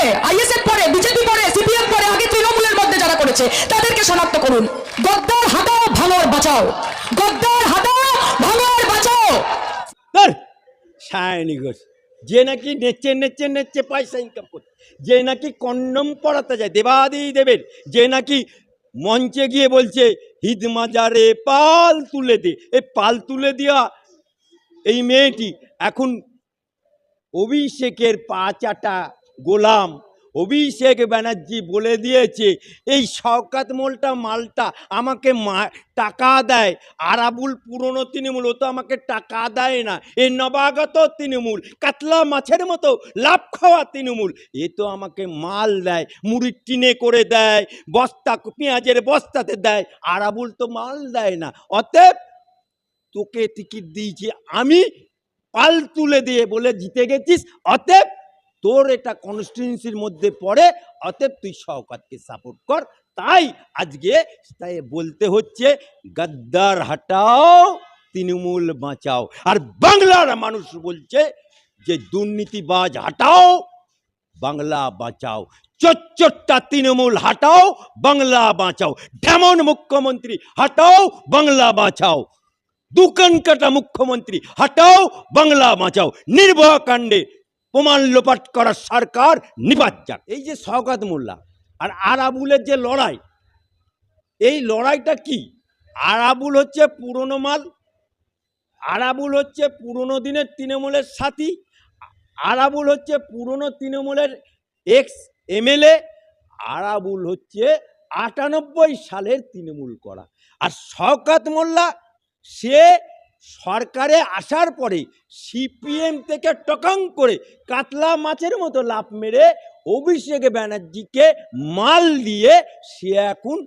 পড়ে আইএসএফ পড়ে বিজেপি পড়ে সিপিএম পড়ে আগে তৃণমূলের মধ্যে যারা করেছে, তাদেরকে শনাক্ত করুন। গদ্দার হাটাও ভাঙর বাঁচাও। গদ্দার হাটাও ভাঙর বাঁচাও। সায়নি ঘোষ, যে নাকি নেচে নেচে নেচে পয়সা ইনকাম করতে যে নাকি কন্ডম পড়াতে যায় দেবাদি দেবের, যে নাকি মঞ্চে গিয়ে বলছে, হিদ মাজারে পাল তুলে দে। এই পাল তুলে দেওয়া এই মেয়েটি এখন অভিষেকের পা চাটা গোলাম। অভিষেক ব্যানার্জি বলে দিয়েছে, এই শওকাত মোলটা মালটা আমাকে মা, টাকা দেয়। আরাবুল পুরনো তৃণমূল, ও তো আমাকে টাকা দেয় না। এ নবাগত তৃণমূল, কাতলা মাছের মতো লাভ খাওয়া তৃণমূল। এ তো আমাকে মাল দেয় মুড়ির টিনে করে দেয়, বস্তা, পেঁয়াজের বস্তাতে দেয়। আরাবুল তো মাল দেয় না। অতএব তোকে টিকিট দিয়েছি, আমি পাল তুলে দিয়ে বলে জিতে গেছিস। অতএব তোর এটা কনস্টিটিউন্সির মধ্যে পড়ে, অতএব তুই শওকাতকে সাপোর্ট কর। তাই আজকে তাই বলতে হচ্ছে, গদ্দার হাটাও, তৃণমূল বাঁচাও। আর বাংলার মানুষ বলছে যে, দুর্নীতিবাজ হাটাও, বাংলা বাঁচাও। চচ্চট্টা তৃণমূল হাটাও, বাংলা বাঁচাও। ঢেমন মুখ্যমন্ত্রী হাটাও, বাংলা বাঁচাও। দোকান কাটা মুখ্যমন্ত্রী হাটাও, বাংলা বাঁচাও। নির্ভয়া কাণ্ডে প্রমাণ লোপাট করার সরকার নিপাত যাক। এই যে শওকাত মোল্লা আর আরাবুলের যে লড়াই, এই লড়াইটা কি? আরাবুল হচ্ছে পুরনো মাল, আরাবুল হচ্ছে পুরনো দিনের তৃণমূলের সাথী, আরাবুল হচ্ছে পুরনো তৃণমূলের এক্স এমএলএ, আরাবুল হচ্ছে আটানব্বই সালের তৃণমূল করা। আর শওকাত মোল্লা, সে সরকারে আসার পরে সিপিএম থেকে টকাং করে কাতলা মাছের মতো লাভ মেরে অভিষেক ব্যানার্জিকে মাল দিয়ে সে এখন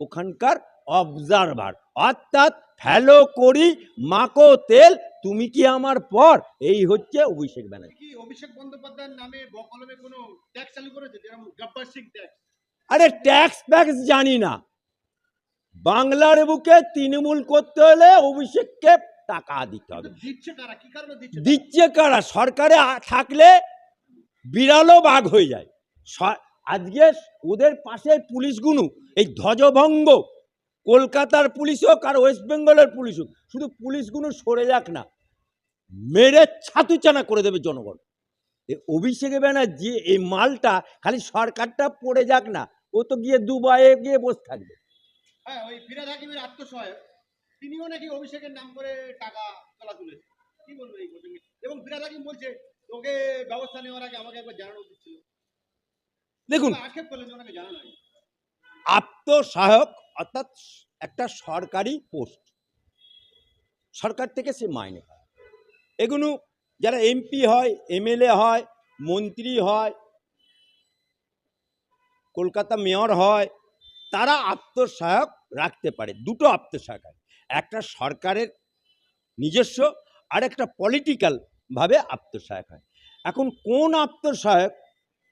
ওখানকার অবজারভার অর্থাৎ ফ্যালো করি মাকো তেল তুমি কি আমার পর? এই হচ্ছে অভিষেক ব্যানার্জি। অভিষেক বন্দ্যোপাধ্যায়ের নামে বকলমে কোনো ট্যাক্স চালু করেছে? গব্বার সিং ট্যাক্স আরে ট্যাক্স ফ্যাক্স জানি না। বাংলার বুকে তৃণমূল করতে হলে অভিষেককে টাকা দিতে হবে। দিচ্ছে কারা? সরকারে থাকলে বিড়ালও বাঘ হয়ে যায়। আজকে ওদের পাশে পুলিশগুলো এই ধ্বজভঙ্গ কলকাতার পুলিশ হোক আর ওয়েস্ট বেঙ্গলের পুলিশ হোক শুধু পুলিশগুলো সরে যাক না মেরে ছাতুচানা করে দেবে জনগণ। অভিষেক ব্যানার্জি এই মালটা খালি সরকারটা পড়ে যাক না ও তো গিয়ে দুবাইয়ে গিয়ে বসে থাকবে। হ্যাঁ ওই ফিরাদ হাকিমের আত্মসহায়ক। তিনিও নাকি অভিষেকের নাম করে টাকা তোলা তুলেছে। কি বলব এই প্রসঙ্গে? এবং ফিরাদ হাকিম বলছে তোকে ব্যবস্থা নেওয়ার আগে আমাকে একবার জানানো উচিত ছিল। দেখুন। আক্ষেপ করলেন ওনাকে জানানো হয়নি। আত্মসহায়ক অর্থাৎ একটা সরকারি পোস্ট। সরকার থেকে সে মাইনে পায়। এগুলো যারা এমপি হয় এমএলএ হয় মন্ত্রী হয় কলকাতা মেয়র হয় তারা আত্মসহায়ক রাখতে পারে। দুটো আত্মসহায়ক। একটা সরকারের নিজস্ব আর একটা পলিটিক্যালভাবে আত্মসহায়ক হয়। এখন কোন আত্মসহায়ক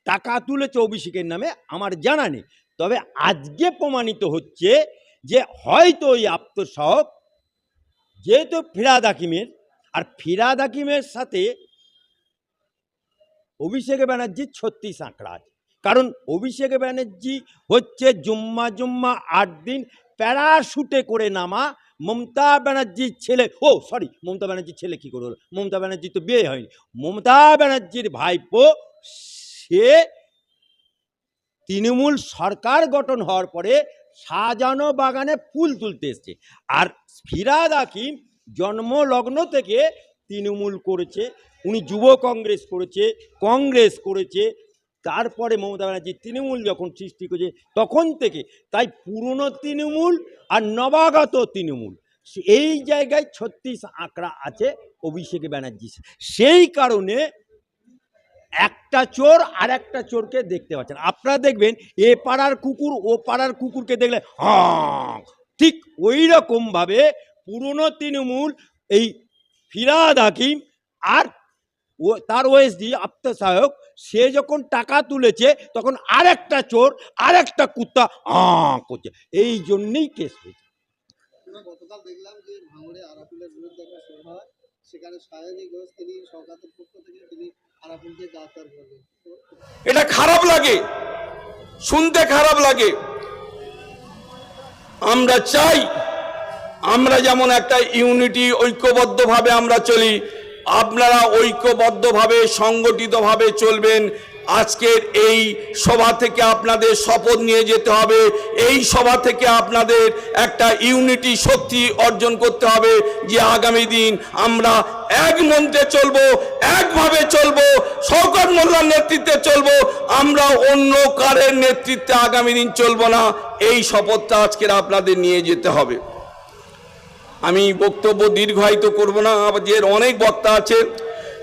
টাকা তুলেছে অভিষেকের নামে আমার জানা নেই। তবে আজকে প্রমাণিত হচ্ছে যে হয়তো ওই আত্মসহক যেহেতু ফিরাদ হাকিমের, আর ফিরাদ হাকিমের সাথে অভিষেক ব্যানার্জির ছত্রিশ আঁকড়া আছে। কারণ অভিষেক ব্যানার্জি হচ্ছে জুম্মা জুম্মা আট দিন প্যারাশুটে করে নামা মমতা ব্যানার্জির ছেলে, ও সরি মমতা ব্যানার্জির ছেলে কী করে হলো? মমতা ব্যানার্জি তো বিয়ে হয়নি। মমতা ব্যানার্জির ভাইপো, সে তৃণমূল সরকার গঠন হওয়ার পরে সাজানো বাগানে ফুল তুলতে এসছে। আর ফিরাদ হাকিম জন্মলগ্ন থেকে তৃণমূল করেছে, উনি যুব কংগ্রেস করেছে কংগ্রেস করেছে তারপরে মমতা ব্যানার্জি তৃণমূল যখন সৃষ্টি করেছে, তখন থেকে তাই পুরনো তৃণমূল আর নবাগত তৃণমূল। এই জায়গায় ছত্রিশ আঁকড়া আছে অভিষেক ব্যানার্জি। সেই কারণে একটা চোর আর একটা চোরকে দেখতে পাচ্ছেন। আপনারা দেখবেন, এ পাড়ার কুকুর, ও পাড়ার কুকুরকে দেখলে হ্যাঁ ঠিক ওই রকমভাবে পুরনো তৃণমূল এই ফিরাদ হাকিম আর ও তার ওএসডি আত্মসহায়ক সে যখন টাকা তুলেছে তখন আরেকটা চোর আরেকটা কুত্তা আঁ করছে। এই জন্যেই কেস হয়েছে। গতকাল দেখলাম যে ভাঙড়ে আরাকুলের বিরুদ্ধে একটা সভা সেখানে সায়নী ঘোষ তিনি সরকারের পক্ষ থেকে তিনি আরাবুলকে গাতার বলে এটা খারাপ লাগে শুনতে খারাপ লাগে। আমরা চাই আমরা যেমন একটা ইউনিটি ঐক্যবদ্ধভাবে আমরা চলি আপনারা ঐক্যবদ্ধভাবে, সংগঠিতভাবে চলবেন। আজকের এই সভা থেকে আপনাদের শপথ নিয়ে যেতে হবে। এই সভা থেকে আপনাদের একটা ইউনিটি শক্তি অর্জন করতে হবে যে আগামী দিন আমরা এক মন্ত্রে চলবো, একভাবে চলবো, শওকত মোল্লার নেতৃত্বে চলবো। আমরা অন্য কারের নেতৃত্বে আগামী দিন চলবো না। এই শপথটা আজকের আপনাদের নিয়ে যেতে হবে। আমি বক্তব্য দীর্ঘায়িত করব না, আমাদের অনেক বক্তা আছে।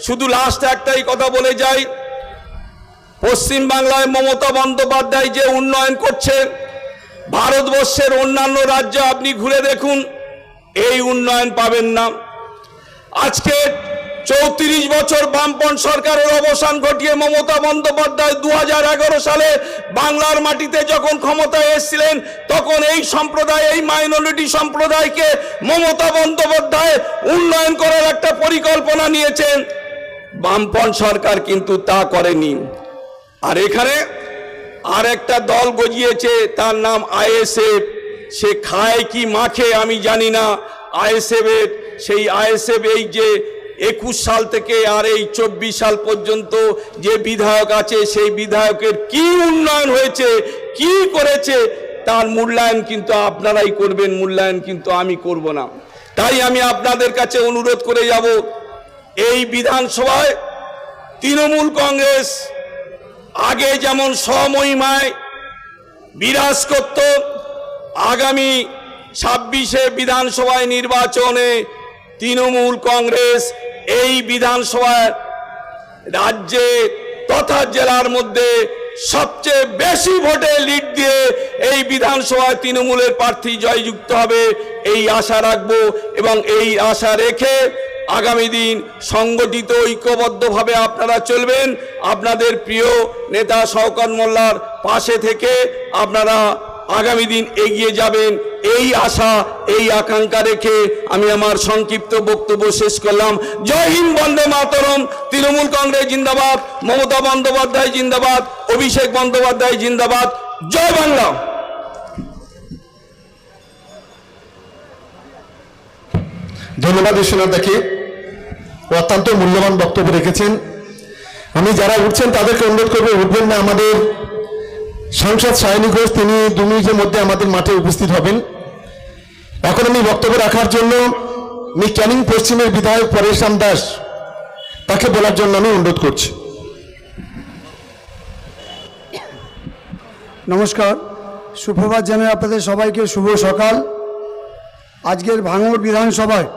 শুধু লাস্ট একটাই কথা বলে যাই। পশ্চিম বাংলায় মমতা বন্দ্যোপাধ্যায় যে উন্নয়ন করছে, ভারতবর্ষের অন্যান্য রাজ্য আপনি ঘুরে দেখুন, এই উন্নয়ন পাবেন না। আজকে চৌত্রিশ বছর বামপন সরকারের অবসান ঘটিয়ে মমতা বন্দ্যোপাধ্যায় দু হাজার এগারো সালে বাংলার মাটিতে যখন ক্ষমতায় এসেছিলেন, তখন এই সম্প্রদায়, এই মাইনরিটি সম্প্রদায়কে মমতা বন্দ্যোপাধ্যায় উন্নয়ন করার একটা পরিকল্পনা নিয়েছেন। বামপন সরকার কিন্তু তা করেনি। আর এখানে আর একটা দল গজিয়েছে, তার নাম আইএসএফ। সে খায় কি মাখে আমি জানি না। আইএসএফ এর সেই আইএসএফ এই যে একুশ সাল থেকে আর এই চব্বিশ সাল পর্যন্ত যে বিধায়ক আছে, সেই বিধায়কের কি উন্নয়ন হয়েছে, কি করেছে, তার মূল্যায়ন কিন্তু আপনারাই করবেন, মূল্যায়ন কিন্তু আমি করব না। তাই আমি আপনাদের কাছে অনুরোধ করে যাব, এই বিধানসভায় তৃণমূল কংগ্রেস আগে যেমন সমহিমায় বিরাজ করত, আগামী ছাব্বিশে বিধানসভায় নির্বাচনে তৃণমূল কংগ্রেস এই বিধানসভায় রাজ্যে তথা জেলার মধ্যে সবচেয়ে বেশি ভোটে লিড দিয়ে এই বিধানসভায় তৃণমূলের প্রার্থী জয়যুক্ত হবে, এই আশা রাখব এবং এই আশা রেখে আগামী দিন সংগঠিত ঐক্যবদ্ধভাবে আপনারা চলবেন। আপনাদের প্রিয় নেতা শওকত মোল্লার পাশে থেকে আপনারা আগামী দিন এগিয়ে যাবেন। এই আশা, এই আকাঙ্ক্ষা রেখে আমি আমার সংক্ষিপ্ত বক্তব্য শেষ করলাম। জয় হিন্দ, বন্দে মাতরম। তৃণমূল কংগ্রেস জিন্দাবাদ, মমতা বন্দ্যোপাধ্যায় জিন্দাবাদ, অভিষেক বন্দ্যোপাধ্যায় জিন্দাবাদ। জয় বাংলা। ধন্যবাদ বিশ্বনাথদাকে অত্যন্ত মূল্যবান বক্তব্য রেখেছেন। আমি যারা উঠছেন তাদেরকে অনুরোধ করব, উঠবেন না আমাদের সাংসদ সায়নী ঘোষ, তিনি দু মিনিটের মধ্যে আমাদের মাঠে উপস্থিত হবেন। এখন আমি বক্তব্য রাখার জন্য আমি ক্যানিং পশ্চিমের বিধায়ক পরেশ রাম দাস তাকে বলার জন্য আমি অনুরোধ করছি। নমস্কার। সুপ্রভাত জানাই আপনাদের সবাইকে। শুভ সকাল। আজকের ভাঙড় বিধানসভায়